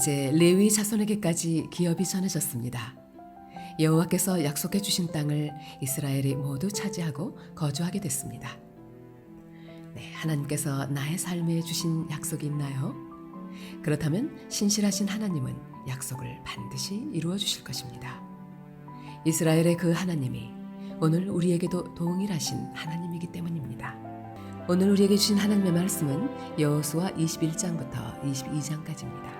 이제 레위 자손에게까지 기업이 전해졌습니다. 여호와께서 약속해 주신 땅을 이스라엘이 모두 차지하고 거주하게 됐습니다. 네, 하나님께서 나의 삶에 주신 약속이 있나요? 그렇다면 신실하신 하나님은 약속을 반드시 이루어 주실 것입니다. 이스라엘의 그 하나님이 오늘 우리에게도 동일하신 하나님이기 때문입니다. 오늘 우리에게 주신 하나님의 말씀은 여호수아 21장부터 22장까지입니다.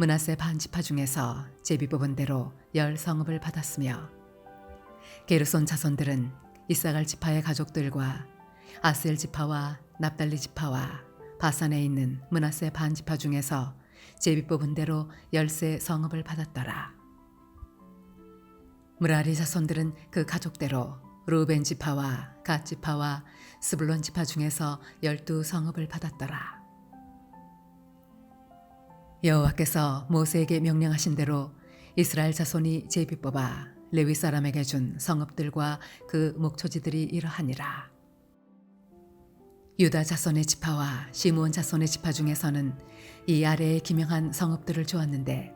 문하세 반 지파 중에서 제비 뽑은 대로 열 성읍을 받았으며 게르손 자손들은 이사갈 지파의 가족들과 아셀 지파와 납달리 지파와 바산에 있는 문하세 반 지파 중에서 제비 뽑은 대로 열세 성읍을 받았더라. 무라리 자손들은 그 가족대로 루벤 지파와 갓 지파와 스불론 지파 중에서 열두 성읍을 받았더라. 여호와께서 모세에게 명령하신 대로 이스라엘 자손이 제비 뽑아 레위 사람에게 준 성읍들과 그 목초지들이 이러하니라. 유다 자손의 지파와 시므온 자손의 지파 중에서는 이 아래에 기명한 성읍들을 주었는데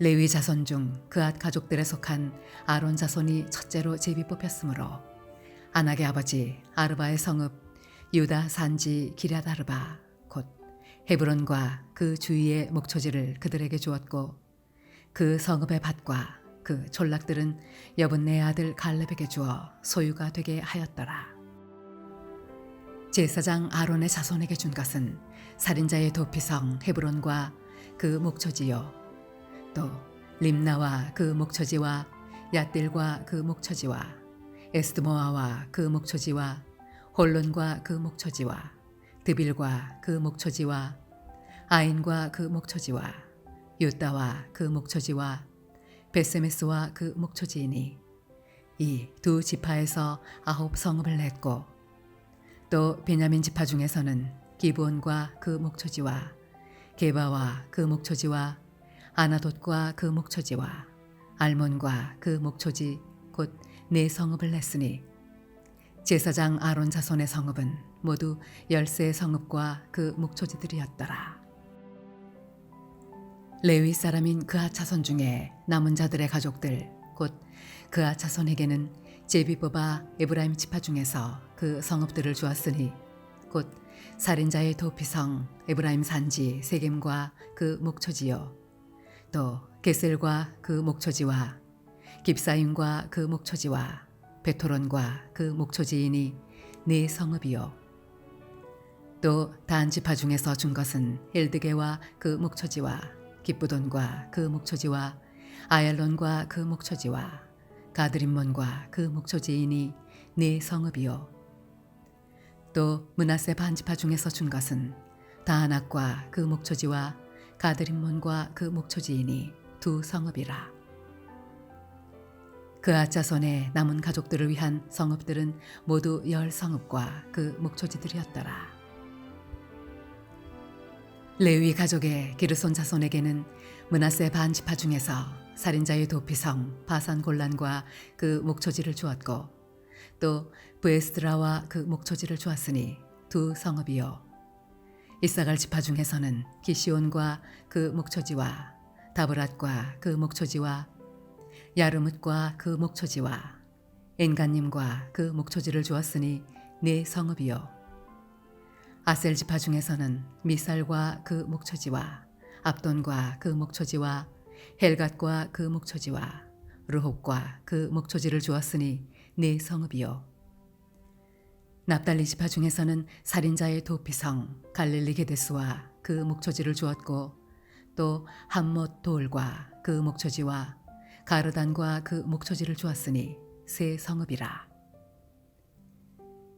레위 자손 중 그앗 가족들에 속한 아론 자손이 첫째로 제비 뽑혔으므로 아낙의 아버지 아르바의 성읍 유다 산지 기랴다르바 곧 헤브론과 그 주위의 목초지를 그들에게 주었고 그 성읍의 밭과 그 졸락들은 여분네 아들 갈렙에게 주어 소유가 되게 하였더라. 제사장 아론의 자손에게 준 것은 살인자의 도피성 헤브론과 그 목초지요 또 림나와 그 목초지와 얏딜과 그 목초지와 에스드모아와 그 목초지와 홀론과 그 목초지와 드빌과 그 목초지와 아인과 그 목초지와 유다와 그 목초지와 베세메스와 그 목초지이니 이 두 지파에서 아홉 성읍을 냈고 또 베냐민 지파 중에서는 기브온과 그 목초지와 게바와 그 목초지와 아나돗과 그 목초지와 알몬과 그 목초지 곧 네 성읍을 냈으니 제사장 아론 자손의 성읍은 모두 열세 성읍과 그 목초지들이었더라. 레위 사람인 그하 자손 중에 남은 자들의 가족들 곧 그하 자손에게는 제비 뽑아 에브라임 지파 중에서 그 성읍들을 주었으니 곧 살인자의 도피성 에브라임 산지 세겜과 그 목초지요 또 게셀과 그 목초지와 깁사임과 그 목초지와 베토론과 그 목초지이니 네 성읍이요. 또 단지파 중에서 준 것은 엘드게와 그 목초지와 기쁘돈과 그 목초지와 아얄론과 그 목초지와 가드림몬과 그 목초지이니 네 성읍이요. 또 문하세 반지파 중에서 준 것은 다하낙과 그 목초지와 가드림몬과 그 목초지이니 두 성읍이라 그 아자손의 남은 가족들을 위한 성읍들은 모두 열 성읍과 그 목초지들이었더라. 레위 가족의 기르손 자손에게는 문하세 반 지파 중에서 살인자의 도피성 바산 골란과 그 목초지를 주었고 또 브에스드라와 그 목초지를 주었으니 두 성읍이요 이사갈 지파 중에서는 기시온과 그 목초지와 다브랏과 그 목초지와 야르뭇과 그 목초지와 엔간님과 그 목초지를 주었으니 네 성읍이요. 아셀 지파 중에서는 미살과 그 목초지와 압돈과 그 목초지와 헬갓과 그 목초지와 르홉과 그 목초지를 주었으니 네 성읍이요. 납달리 지파 중에서는 살인자의 도피성 갈릴리 게데스와 그 목초지를 주었고 또 함못 돌과 그 목초지와 가르단과 그 목초지를 주었으니 세 성읍이라.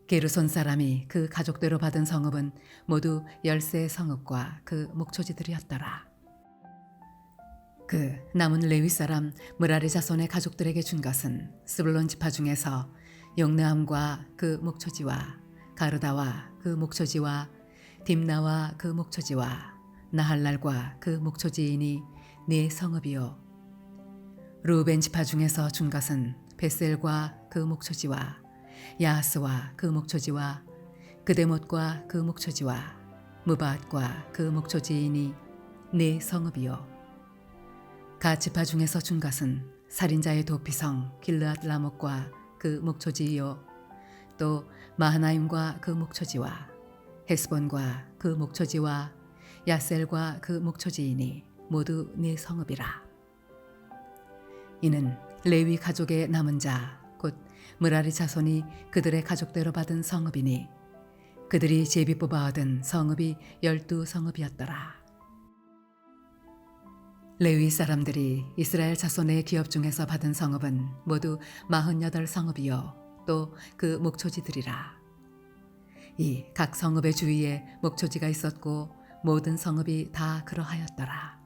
게르손 사람이 그 가족대로 받은 성읍은 모두 열세 성읍과 그 목초지들이었더라. 그 남은 레위 사람 무라리 자손의 가족들에게 준 것은 스불론 지파 중에서 용내함과 그 목초지와 가르다와 그 목초지와 딥나와 그 목초지와 나할랄과 그 목초지이니 네 성읍이요 루벤 지파 중에서 준 것은 베셀과 그 목초지와 야스와 그 목초지와 그데못과 그 목초지와 무바앗과 그 목초지이니 네 성읍이요 가 지파 중에서 준 것은 살인자의 도피성 길르앗 라목과 그 목초지요 또 마하나임과 그 목초지와 헤스본과 그 목초지와 야셀과 그 목초지이니 모두 네 성읍이라. 이는 레위 가족의 남은 자, 곧 무라리 자손이 그들의 가족대로 받은 성읍이니 그들이 제비 뽑아 얻은 성읍이 열두 성읍이었더라. 레위 사람들이 이스라엘 자손의 기업 중에서 받은 성읍은 모두 마흔여덟 성읍이요 또 그 목초지들이라. 이 각 성읍의 주위에 목초지가 있었고 모든 성읍이 다 그러하였더라.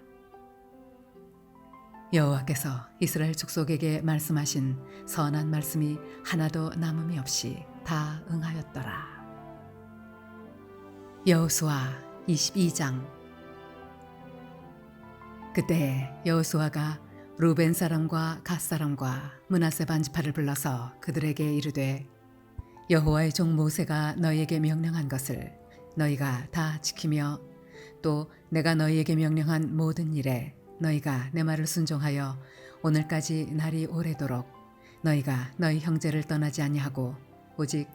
여호와께서 이스라엘 족속에게 말씀하신 선한 말씀이 하나도 남음이 없이 다 응하였더라. 여호수아 22장 그때 여호수아가 루벤 사람과 갓 사람과 문하세 반지파를 불러서 그들에게 이르되 여호와의 종 모세가 너희에게 명령한 것을 너희가 다 지키며 또 내가 너희에게 명령한 모든 일에 너희가 내 말을 순종하여 오늘까지 날이 오래도록 너희가 너희 형제를 떠나지 아니하고 오직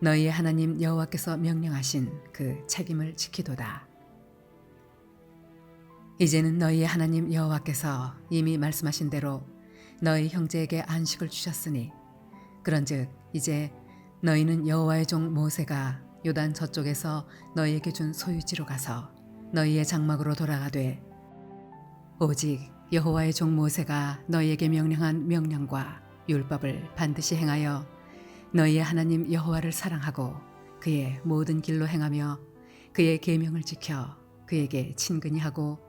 너희의 하나님 여호와께서 명령하신 그 책임을 지키도다. 이제는 너희의 하나님 여호와께서 이미 말씀하신 대로 너희 형제에게 안식을 주셨으니 그런즉 이제 너희는 여호와의 종 모세가 요단 저쪽에서 너희에게 준 소유지로 가서 너희의 장막으로 돌아가되 오직 여호와의 종 모세가 너희에게 명령한 명령과 율법을 반드시 행하여 너희의 하나님 여호와를 사랑하고 그의 모든 길로 행하며 그의 계명을 지켜 그에게 친근히 하고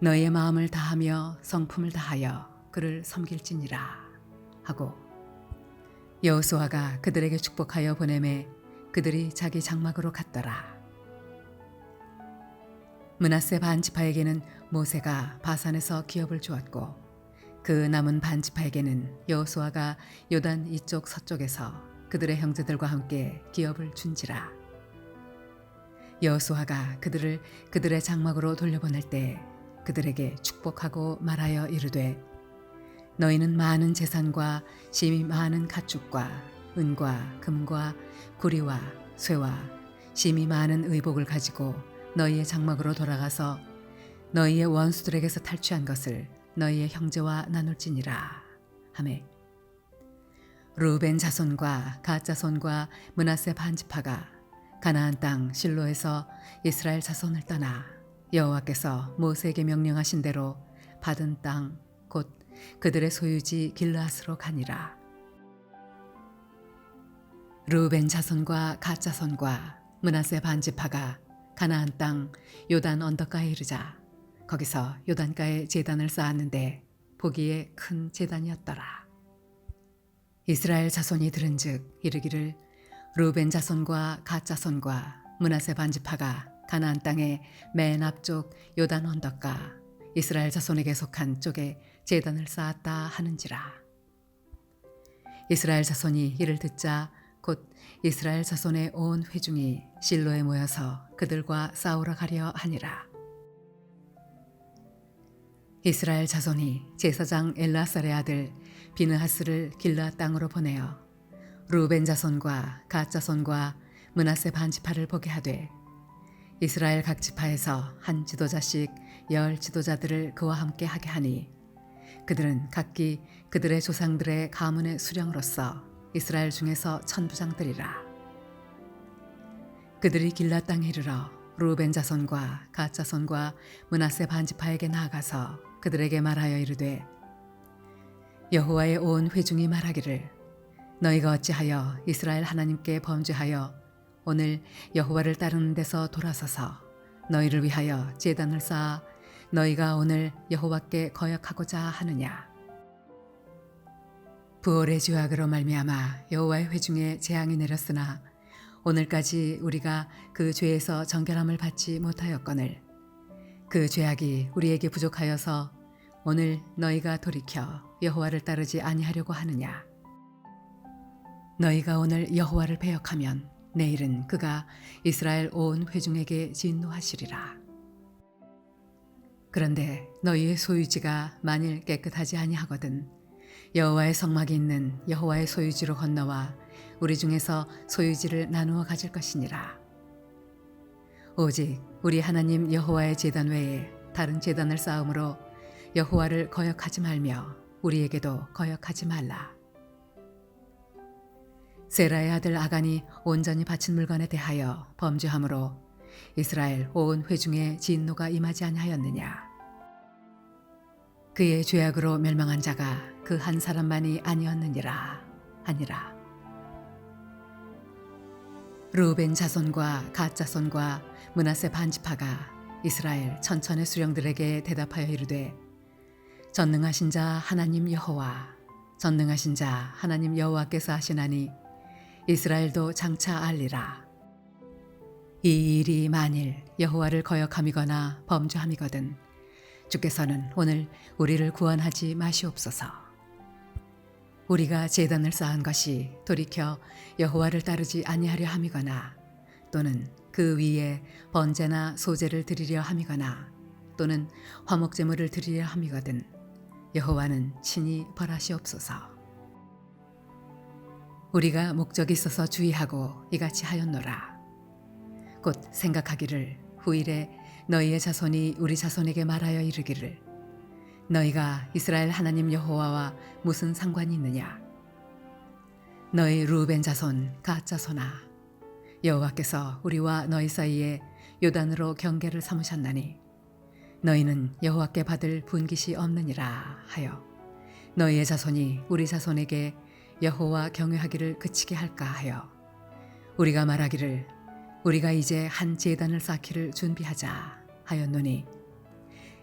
너희의 마음을 다하며 성품을 다하여 그를 섬길지니라 하고 여호수아가 그들에게 축복하여 보내매 그들이 자기 장막으로 갔더라. 문하세 반지파에게는 모세가 바산에서 기업을 주었고 그 남은 반지파에게는 여호수아가 요단 이쪽 서쪽에서 그들의 형제들과 함께 기업을 준지라. 여호수아가 그들을 그들의 장막으로 돌려보낼 때 그들에게 축복하고 말하여 이르되 너희는 많은 재산과 심히 많은 가축과 은과 금과 구리와 쇠와 심히 많은 의복을 가지고 너희의 장막으로 돌아가서 너희의 원수들에게서 탈취한 것을 너희의 형제와 나눌지니라. 하매 루벤 자손과 갓 자손과 문하세 반지파가 가나안 땅 실로에서 이스라엘 자손을 떠나 여호와께서 모세에게 명령하신 대로 받은 땅 곧 그들의 소유지 길르앗으로 가니라. 루벤 자손과 갓 자손과 문하세 반지파가 가나안 땅 요단 언덕가에 이르자 거기서 요단가에 제단을 쌓았는데 보기에 큰 재단이었더라. 이스라엘 자손이 들은즉 이르기를 루벤 자손과 갓 자손과 문하세 반지파가 가나안 땅의 맨 앞쪽 요단 언덕가 이스라엘 자손에게 속한 쪽에 제단을 쌓았다 하는지라. 이스라엘 자손이 이를 듣자 곧 이스라엘 자손의 온 회중이 실로에 모여서 그들과 싸우러 가려 하니라. 이스라엘 자손이 제사장 엘라살의 아들 비느하스를 길라 땅으로 보내어 루벤 자손과 갓 자손과 문하세 반 지파를 보게 하되 이스라엘 각 지파에서 한 지도자씩 열 지도자들을 그와 함께 하게 하니 그들은 각기 그들의 조상들의 가문의 수령으로서 이스라엘 중에서 천부장들이라. 그들이 길라 땅에 이르러 루벤 자손과 갓 자손과 문하세 반 지파에게 나아가서 그들에게 말하여 이르되 여호와의 온 회중이 말하기를 너희가 어찌하여 이스라엘 하나님께 범죄하여 오늘 여호와를 따르는 데서 돌아서서 너희를 위하여 제단을 쌓아 너희가 오늘 여호와께 거역하고자 하느냐? 부올의 죄악으로 말미암아 여호와의 회중에 재앙이 내렸으나 오늘까지 우리가 그 죄에서 정결함을 받지 못하였거늘 그 죄악이 우리에게 부족하여서 오늘 너희가 돌이켜 여호와를 따르지 아니하려고 하느냐? 너희가 오늘 여호와를 배역하면 내일은 그가 이스라엘 온 회중에게 진노하시리라. 그런데 너희의 소유지가 만일 깨끗하지 아니하거든 여호와의 성막이 있는 여호와의 소유지로 건너와 우리 중에서 소유지를 나누어 가질 것이니라 오직 우리 하나님 여호와의 제단 외에 다른 제단을 쌓음으로 여호와를 거역하지 말며 우리에게도 거역하지 말라. 세라의 아들 아간이 온전히 바친 물건에 대하여 범죄함으로 이스라엘 온 회중에 진노가 임하지 아니하였느냐. 그의 죄악으로 멸망한 자가 그 한 사람만이 아니었느니라 하니라. 루벤 자손과 갓 자손과 문하세 반지파가 이스라엘 천천의 수령들에게 대답하여 이르되 전능하신 자 하나님 여호와 전능하신 자 하나님 여호와께서 하시나니 이스라엘도 장차 알리라. 이 일이 만일 여호와를 거역함이거나 범죄함이거든 주께서는 오늘 우리를 구원하지 마시옵소서 우리가 제단을 쌓은 것이 돌이켜 여호와를 따르지 아니하려 함이거나 또는 그 위에 번제나 소제를 드리려 함이거나 또는 화목 제물을 드리려 함이거든 여호와는 친히 벌하시옵소서. 우리가 목적이 있어서 주의하고 이같이 하였노라. 곧 생각하기를 후일에 너희의 자손이 우리 자손에게 말하여 이르기를 너희가 이스라엘 하나님 여호와와 무슨 상관이 있느냐? 너희 루벤 자손, 갓 자손아, 여호와께서 우리와 너희 사이에 요단으로 경계를 삼으셨나니 너희는 여호와께 받을 분깃이 없느니라 하여 너희의 자손이 우리 자손에게 여호와 경외하기를 그치게 할까 하여 우리가 말하기를 우리가 이제 한 제단을 쌓기를 준비하자 하였노니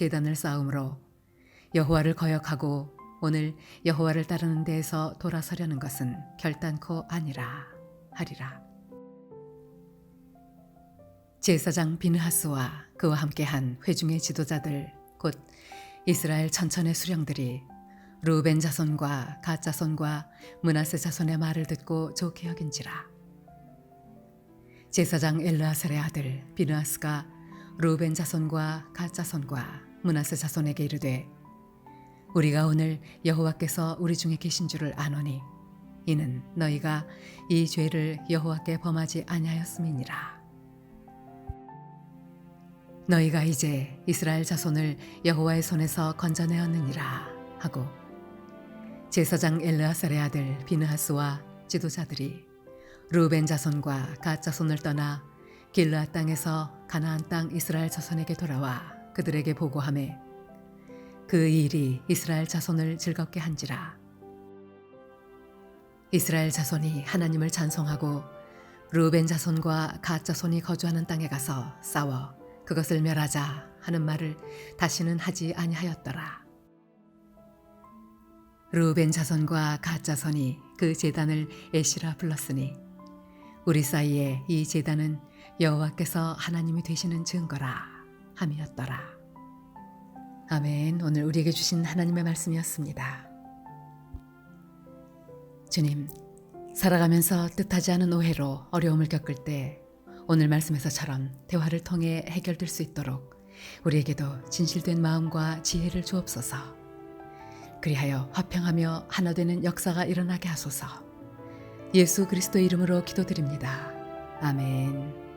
제단을 쌓음으로 여호와를 거역하고 오늘 여호와를 따르는 데에서 돌아서려는 것은 결단코 아니라 하리라. 제사장 비느하스와 그와 함께한 회중의 지도자들 곧 이스라엘 천천의 수령들이 루벤 자손과 갓 자손과 문하세 자손의 말을 듣고 좋게 여긴지라 제사장 엘르아살의 아들 비느하스가 루벤 자손과 갓 자손과 문하세 자손에게 이르되 우리가 오늘 여호와께서 우리 중에 계신 줄을 아노니 이는 너희가 이 죄를 여호와께 범하지 아니하였음이니라. 너희가 이제 이스라엘 자손을 여호와의 손에서 건져내었느니라 하고 제사장 엘르아살의 아들 비느하스와 지도자들이 루벤 자손과 갓 자손을 떠나 길르아 땅에서 가나안 땅 이스라엘 자손에게 돌아와 그들에게 보고하매 그 일이 이스라엘 자손을 즐겁게 한지라 이스라엘 자손이 하나님을 찬송하고 루벤 자손과 갓 자손이 거주하는 땅에 가서 싸워 그것을 멸하자 하는 말을 다시는 하지 아니하였더라. 루벤 자손과 갓 자손이 그 제단을 에시라 불렀으니 우리 사이에 이 제단은 여호와께서 하나님이 되시는 증거라 함이었더라. 아멘. 오늘 우리에게 주신 하나님의 말씀이었습니다. 주님, 살아가면서 뜻하지 않은 오해로 어려움을 겪을 때 오늘 말씀에서처럼 대화를 통해 해결될 수 있도록 우리에게도 진실된 마음과 지혜를 주옵소서. 그리하여 화평하며 하나 되는 역사가 일어나게 하소서. 예수 그리스도 이름으로 기도드립니다. 아멘.